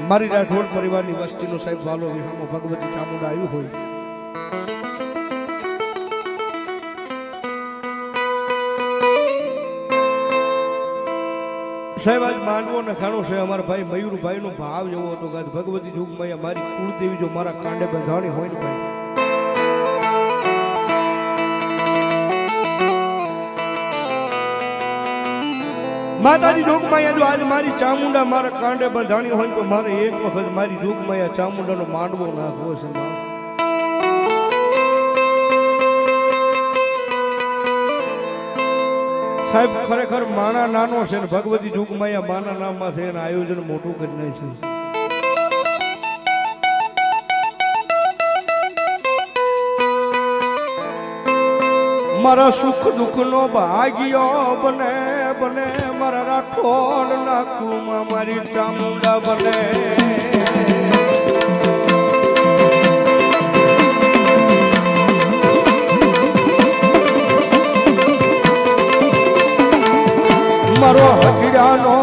મારી રાઠોડ પરિવારની વસ્તીનો સાહેબ વાલો વિહામો ભગવતી ચામુંડા આવ્યું હોય. સાહેબ, આજ માંડવો ને ખાણો છે. અમારા ભાઈ મયુરભાઈ નો ભાવ એવો હતો કે ભગવતી જુગમાં મારી કુળદેવી જો મારા કાંડે બંધાણી હોય ને ભાઈ. માતાજી જોગમાયા જો આજ મારી ચામુંડા મારા કાંડે બંધાણી હોય તો મારે એક વખત મારી જોગમાયા ચામુંડાનો માંડવો નાખવો છે. સાહેબ, ખરેખર માણા નાનો છે ને ભગવતી જોગમાયા માના નામમાં છે એનું આયોજન મોટું કરી છે મારા સુખ દુઃખ નો ભાગ્યો બને બને, મારા રાખોડ નાખું મારી ચામુંડા બને. મારો હજડાનો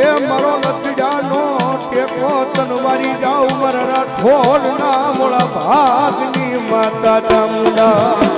એ મારો લચડાનો ટેકો તનવારી જાઉં, મારા રાઠોડ ના મોળા ભાગની માતા ચામુંડા.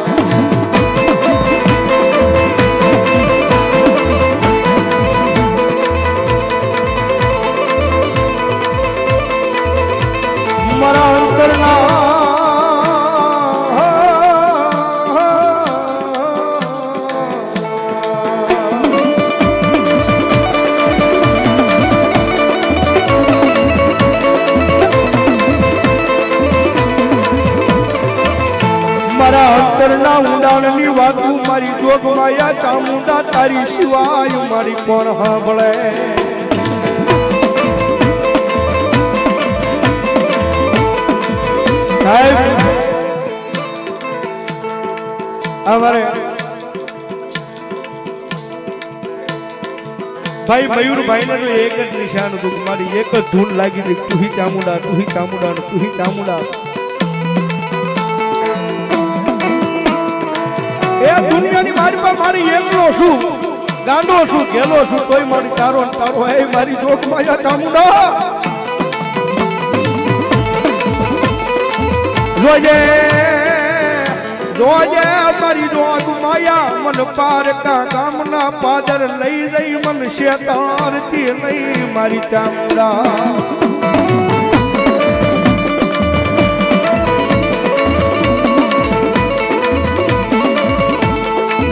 ઊંડાણની વાતું મારી જોગ માયા ચામુંડા, તારી સિવાય મારી કોણ સાંભળે? સાહેબ, અમારે ભાઈ મયુરભાઈ ને એક જ નિશાન હતું. મારી એક જ ધૂન લાગી હતી. તુહી ચામુંડા તુહી ચામુંડા તુહી ચામુંડા. એ દુનિયાની મારી પર મારી એકલો છું, ગાંડો છું ગેલો છું કોઈ મારી તારો તારો, એ મારી જોખ માયા ચામુંડા. જોજે જોજે મારી જોગ માયા, મન પારકા ગામના પાદર લઈ રહી, મન શેતારથી લઈ મારી ચામુંડા.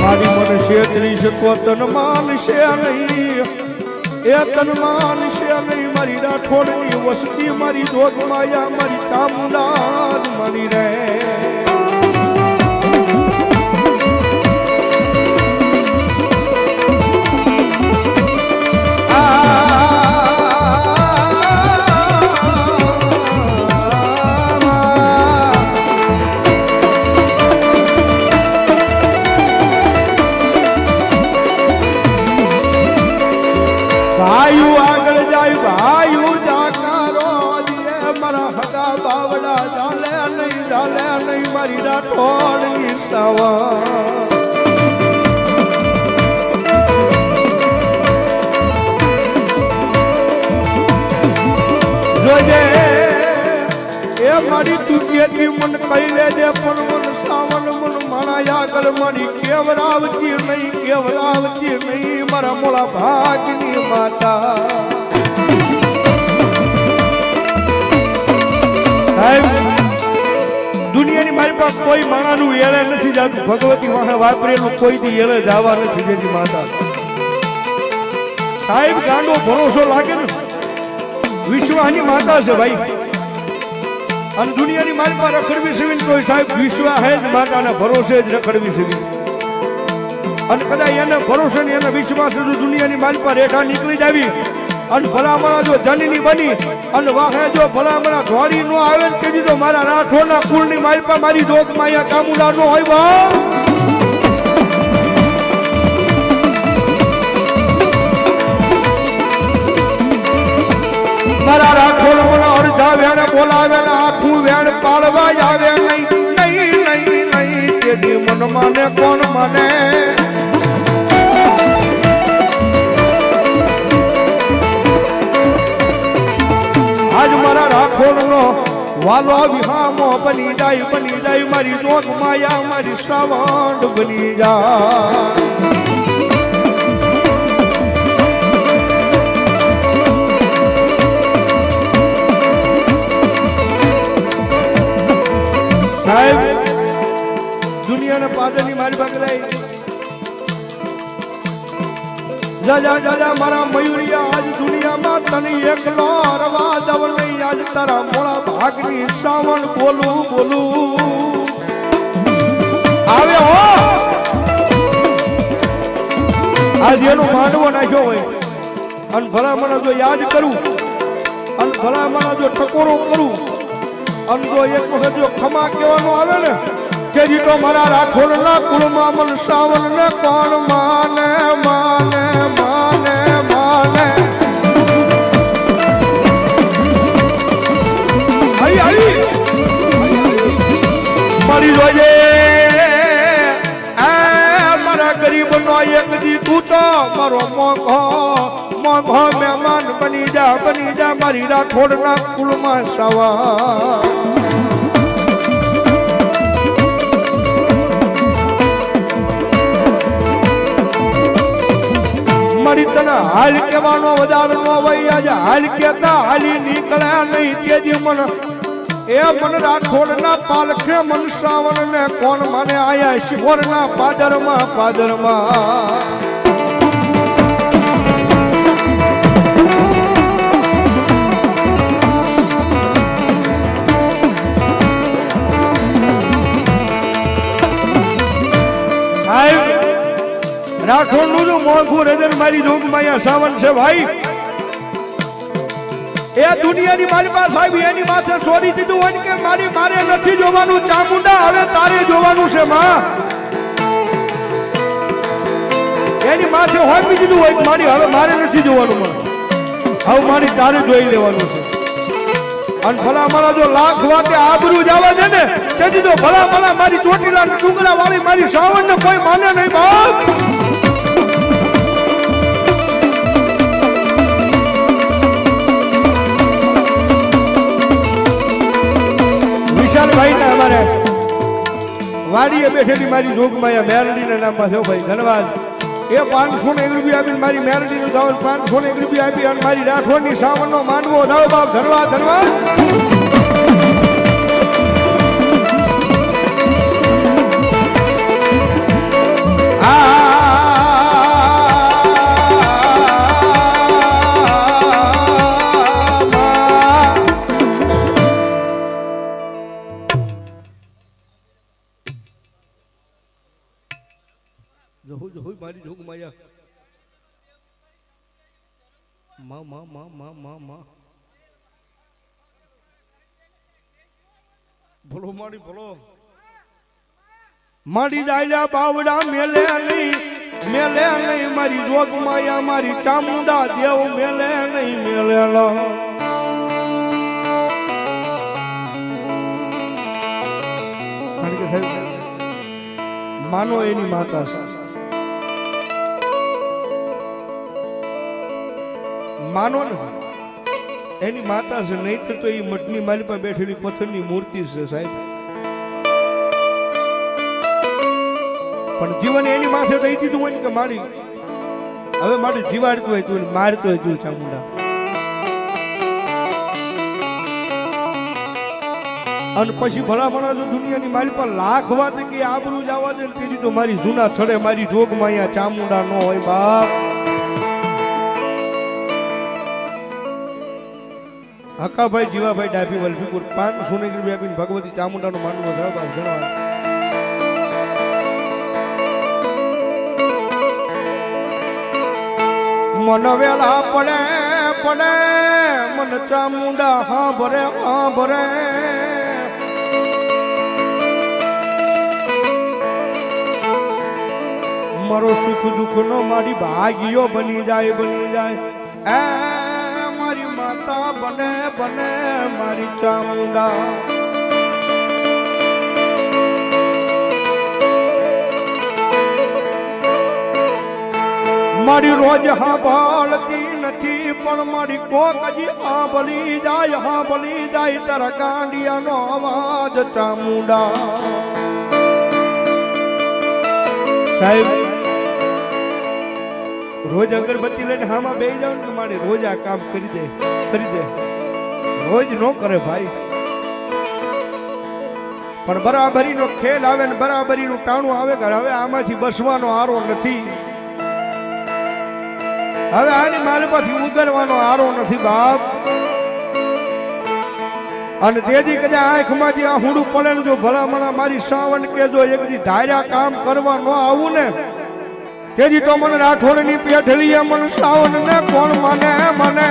મારી મન શેતરી શકો તન માન છે નહીં. એ તન માન છે નહીં, મારી રાઠોડની વસ્તી, મારી જોગ માયા, મારી કામદાર મારી રે. મારી રાઠોડની સવા જોજે, એ મારી તું કેતી મન કહી લેજે, પણ મન સાવન, મન મારા આગળ મારી કેવરાવતી નહીં કેવરાવતી નહીં, મારા મોળા ભાગની માતા. દુનિયાની મારી પાસે કોઈ માણાનું એળે નથી જાતું. ભગવતી વાહે વાપરેલું કોઈથી એળે જવા નથી જેથી માતા. સાહેબ, ગાંડો ભરોસો લાગે ને? વિશ્વાની માતા છે ભાઈ. અને દુનિયાની મારી પાસે રખડવી સેવી કોઈ સાહેબ, વિશ્વા હે જ માતાના ભરોસે જ રખડવી સેવી અને કદાચ એને ભરોસે ને એને વિશ્વાસ દુનિયાની મારી પાસે રેખા નીકળી જાવી. અને અને ભલામણા જો જનની બની અને વાહે જો ભલામણા ઘોડી નો આવે ને કીધી તો મારા રાઠોડના કુળની મારી પાસે મારી જોગ અહીંયા કામુલા નો હોય મારા રાખોડ મને અડધા વેણ બોલાવે ને આખું વેણ પાડવા આવે નહીં. નહીં નહીં નહીં તેથી મન માને, કોણ માને? વાલો વિહામો બની જાય બની જાય, મારી જોગ માયા, મારી શ્રાવણ બની જાય. સાહેબ, દુનિયાના પાદરની મારી પકડાઈ જાજા જાજા મારા મયુરિયા, આજ દુનિયામાં તને એકલો રવા દવ નહીં. આજ તારા મોળા ભાગની સાવણ બોલું બોલું. આવે હો. આજ એનો માંડવો નાખ્યો હોય. અને ભલામણ જો યાદ કરું, અને ભલામણ જો ટકોરો કરું, અને જો એક વખત જો ખમા કહેવાનો આવે ને કે જી તો મારા રાખોડ ના કુળમાં મન સાવન ને કોણ માને માને માને. માને મારી જોઈએ મારા ગરીબ નો એક દી તું તો મારો મોઘો મોઘો મહેમાન બની જા બની જા મારી રાઠોડ ના કુળમાં સવા. હાલ કેવાનો વધાર નો હોય આજે. હાલ કેતા હાલી નીકળ્યા નહીં. તેજી મન એ મન રાઠોડ ના પાલખે મન શ્રાવણ ને કોણ મને આયા? શિહોર ના પાદરમાં પાદરમાં. સાહેબ રાખોડનું મોખું રજન મારી જોગ માયા સાવન છે ભાઈ. એ દુનિયાની મારી પાસે આવી, એની માથે છોડી દીધું હોય કે મારી મારે નથી જોવાનું ચામુંડા હવે તારે જોવાનું છે માં. એની માથે હોપી દીધું હોય મારી, હવે મારે નથી જોવાનું મને હવે મારી તારે જોઈ લેવાનું છે. અને ભલા મારા જો લાખ વાતે આબરૂ આવે છે ને, તેથી તો ભલા ભલા મારી ચોટીલા ડુંગરા વાળી મારી સાવણ ને કોઈ માને નહીં બાપ. વાડીએ બેઠેલી મારી જોગમાયા મેરડીના નામમાં છે ભાઈ ધન્યવાદ એ પાંચસો ને એક રૂપિયા આપીને મારી મેરડી નું ધાવન પાંચસો ને એક રૂપિયા આપી અને મારી રાઠોડની સાવણ નો માંડવો ધાવ બાપ ધન્યવાદ ધન્યવાદ આ માં માં માં માં માં. માં ભલો બાવડા મેલે નહીં મેલે નહીં. મારી જોગ માયા, મારી ચામુંડા દેવ મેલે નહીં, મેલે લો કારણ કે સાહેબ, માનો એની માતા છે. માનો ને એની માતા છે નહીતર તો એ મઠની માલી પર બેઠેલી પથ્થરની મૂર્તિ છે સાહેબ. પણ જીવન એની માથે દઈ દીધું હોય ને કે મારી. હવે મારી જીવાડતું હોય તું મારતો હોય તું ચામુંડા અને પછી ભલા ભલા જો દુનિયાની મારી પર લાખ વાત કે આબરું જ આવા દે ને તેથી તો મારી જૂના થડે મારી જોગમાં અહીંયા ચામુંડા ન હોય બાપ. હકાભાઈ, જીવાભાઈ, ડાભી વલ્ફીપુર પાન ને રૂપિયા આપીને ભગવતી, ચામુંડાનો માનવો ધરાવતા ધન્યવાદ મન વેળા પડે પડે, મન ચામુંડા, હા, ભરે હા, ભરે. મારો સુખ દુઃખ નો મારી ભાગ્યો બની જાય બની જાય. એ માતા બને મારી ચામુંડા. મારી રોજ સાંભળતી નથી, પણ મારી કોક હજી હા ભલી જાય, હા ભલી જાય તારા ગાંડિયાનો અવાજ ચામુંડા. સાહેબ રોજ અગરબત્તી લઈને હામાં બે જાવ ને મારે રોજ આ કામ કરી દે કરી દે. રોજ નો કરે ભાઈ. પણ બરાબરીનો ખેલ આવે ને બરાબરીનું ટાણું આવે કે હવે આમાંથી બસવાનો આરો નથી. હવે આની મારે પાછી ઉગરવાનો આરો નથી બાપ. અને તેથી કદાચ આંખમાંથી આ હુડું પડે જો ભલામણા મારી સાવન કે જો એક ધાર્યા કામ કરવા ન આવું ને તેથી તો મને રાઠોડની પેઠલી મન સાવન ને કોણ મને મને?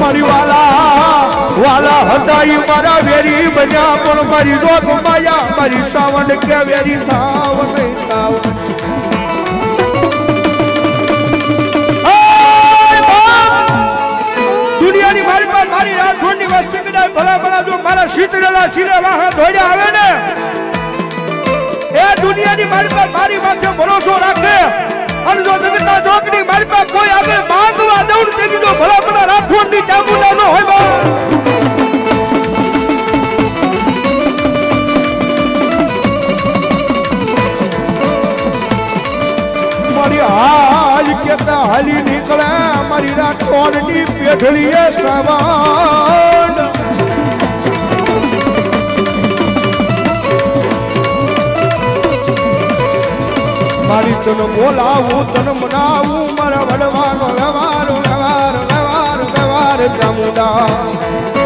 મારી વાલા વાલા હતા ઈ મારા વેરી બન્યા, પણ મારી રોગ માયા, મારી સાવન કે વેરી સાવન નહીં વસ્તી કદાચ ભલા ભલા જો મારા શીતળેલા શીરે વાહા ધોડ્યા આવે ને, એ દુનિયાની મારી પર મારી માથે ભરોસો રાખે. અને જો જગતના જોકની મારી પર કોઈ આગળ માંગવા દઉં તેથી જો ભલા ભલા રાઠોડની ચામુંડા નો હોય બા હાલ કેતા હાલી નીકળે, મારી રાઠોડની પેઢળીએ સવાન મારી તને બોલાવું તને મનાવું મારા વડવાનો વ્યવહાર વ્યવહાર વ્યવહાર વ્યવહાર ચામુંડા.